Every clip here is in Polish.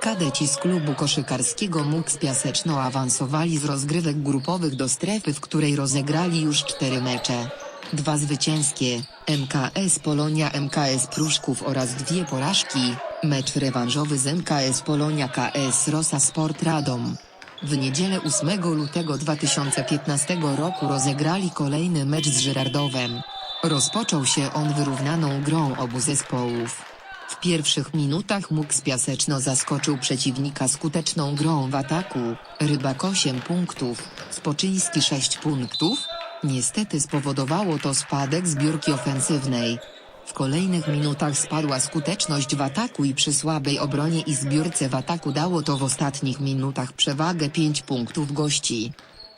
Kadeci z klubu koszykarskiego MUKS Piaseczno awansowali z rozgrywek grupowych do strefy, w której rozegrali już cztery mecze. Dwa zwycięskie, MKS Polonia MKS Pruszków oraz dwie porażki, mecz rewanżowy z MKS Polonia KS Rosa Sport Radom. W niedzielę 8 lutego 2015 roku rozegrali kolejny mecz z Żyrardowem. Rozpoczął się on wyrównaną grą obu zespołów. W pierwszych minutach MUKS Piaseczno zaskoczył przeciwnika skuteczną grą w ataku, Rybak 8 punktów, Spoczyński 6 punktów. Niestety spowodowało to spadek zbiórki ofensywnej. W kolejnych minutach spadła skuteczność w ataku i przy słabej obronie i zbiórce w ataku dało to w ostatnich minutach przewagę 5 punktów gości.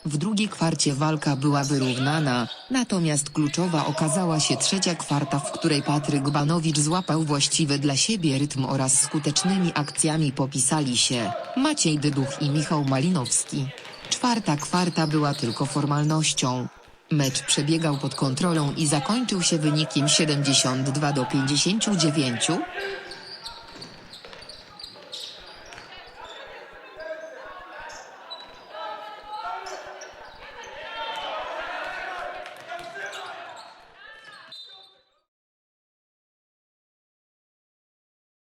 W drugiej kwarcie walka była wyrównana, natomiast kluczowa okazała się trzecia kwarta, w której Patryk Banowicz złapał właściwy dla siebie rytm oraz skutecznymi akcjami popisali się Maciej Dyduch i Michał Malinowski. Czwarta kwarta była tylko formalnością. Mecz przebiegał pod kontrolą i zakończył się wynikiem 72 do 59.